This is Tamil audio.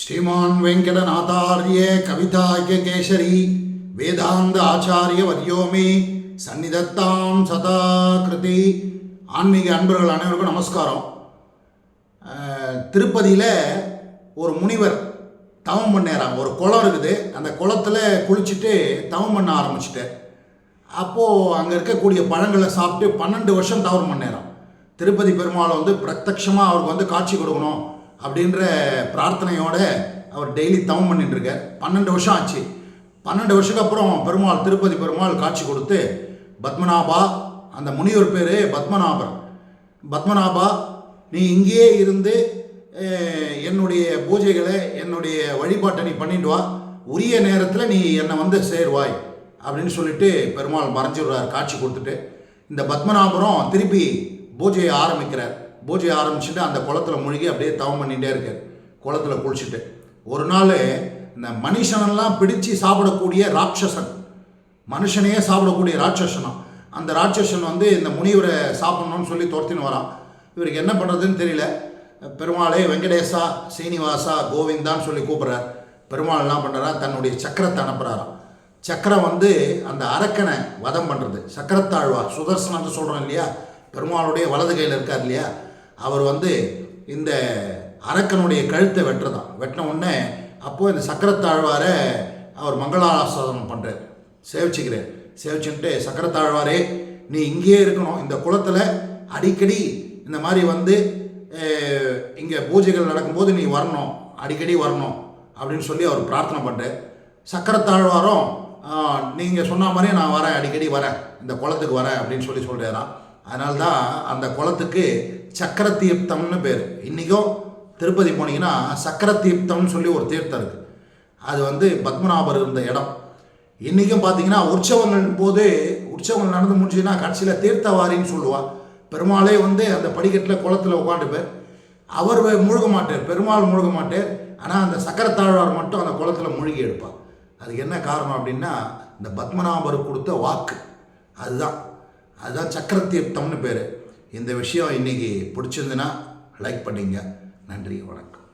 ஸ்ரீமான் வெங்கடநாதாரிய கவிதாய கேசரி வேதாந்த ஆச்சாரிய வரியோமே சந்நிதத்தாம் சதா கிருதி. ஆன்மீக அன்பர்கள் அனைவருக்கும் நமஸ்காரம். திருப்பதியில் ஒரு முனிவர் தவம் பண்ணேறாங்க ஒரு குளம் இருக்குது. அந்த குளத்தில் குளிச்சுட்டு தவம் பண்ண ஆரம்பிச்சிட்டேன் அப்போது அங்கே இருக்கக்கூடிய பழங்களை சாப்பிட்டு பன்னெண்டு வருஷம் தவம் பண்ணேறான் திருப்பதி பெருமாளை வந்து பிரத்யக்ஷமாக அவருக்கு வந்து காட்சி கொடுக்கணும். அப்படின்ற பிரார்த்தனையோட அவர் டெய்லி தவம் பண்ணிட்டுருக்கார் பன்னெண்டு வருஷம் ஆச்சு. பன்னெண்டு வருஷத்துக்கு அப்புறம் பெருமாள் திருப்பதி பெருமாள் காட்சி கொடுத்து பத்மநாபா அந்த முனிவர் பேர் பத்மநாபர். பத்மநாபா நீ இங்கேயே இருந்து என்னுடைய பூஜைகளை என்னுடைய வழிபாட்டை நீ பண்ணிட்டு வா. உரிய நேரத்தில் நீ என்னை வந்து சேர்வாய் அப்படின்னு சொல்லிட்டு பெருமாள் மறைஞ்சிடுறார் காட்சி கொடுத்துட்டு. இந்த பத்மநாபரம் திருப்பி பூஜையை ஆரம்பிக்கிறார். பூஜையை ஆரம்பிச்சுட்டு அந்த குளத்துல மூழ்கி அப்படியே தவம் பண்ணிகிட்டே இருக்கார். குளத்துல குளிச்சுட்டு. ஒரு நாள் இந்த மனுஷனெல்லாம் பிடிச்சு சாப்பிடக்கூடிய ராட்சசன். மனுஷனையே சாப்பிடக்கூடிய ராட்சசனம் அந்த ராட்சசன் வந்து இந்த முனிவரை சாப்பிட்ணுன்னு சொல்லி துரத்தின்னு வரான். இவருக்கு என்ன பண்ணுறதுன்னு தெரியல. பெருமாளே வெங்கடேசா சீனிவாசா கோவிந்தான்னு சொல்லி கூப்பிட்றார். பெருமாள் என்ன பண்ணுறா தன்னுடைய சக்கரத்தை அனுப்புகிறாராம் சக்கரம் வந்து அந்த அரக்கனை வதம் பண்ணுறது சக்கரத்தாழ்வார் சுதர்சனம்னு சொல்கிறோம் இல்லையா? பெருமாளுடைய வலது கையில் இருக்கார் இல்லையா? அவர் வந்து இந்த அரக்கனுடைய கழுத்தை வெட்டுறதான். வெட்டின உடனே அப்போது இந்த சக்கரத்தாழ்வாரை அவர் மங்களாசாதனம் பண்ணுறார் சேவிச்சுக்கிறார். சேவிச்சுன்ட்டு சக்கரத்தாழ்வாரே நீ இங்கேயே இருக்கணும். இந்த குளத்தில் அடிக்கடி இந்த மாதிரி வந்து இங்கே பூஜைகள் நடக்கும்போது நீ வரணும். அடிக்கடி வரணும் அப்படின்னு சொல்லி அவர் பிரார்த்தனை பண்ணுறார் சக்கரத்தாழ்வாரம் நீங்கள் சொன்ன மாதிரியே நான் வரேன். அடிக்கடி வரேன். இந்த குளத்துக்கு வரேன் அப்படின்னு சொல்லி சொல்கிறாராம் அதனால்தான் அந்த குளத்துக்கு சக்கர தீர்த்தம்னு பேர். இன்றைக்கும் திருப்பதி போனீங்கன்னா சக்கர தீர்த்தம்னு சொல்லி ஒரு தீர்த்தம் இருக்குது அது வந்து பத்மநாபர் இருந்த இடம். இன்றைக்கும் பார்த்தீங்கன்னா உற்சவங்கள் போது உற்சவங்கள் நடந்து முடிஞ்சுன்னா கடைசியில் தீர்த்தவாரின்னு சொல்லுவா. பெருமாளே வந்து அந்த படிக்கட்டில் குளத்தில் உட்காந்துப்பார் அவர் முழுக மாட்டார் பெருமாள் முழுக மாட்டார். ஆனால் அந்த சக்கரத்தாழ்வார் மட்டும் அந்த குளத்தில் மூழ்கி எடுப்பார். அதுக்கு என்ன காரணம் அப்படின்னா இந்த பத்மநாபர் கொடுத்த வாக்கு. அதுதான். அதுதான் சக்கர தீர்த்தம்னு பேர். இந்த விஷயம் இன்னைக்கு பிடிச்சிருந்துன்னா லைக் பண்ணிங்க. நன்றி வணக்கம்.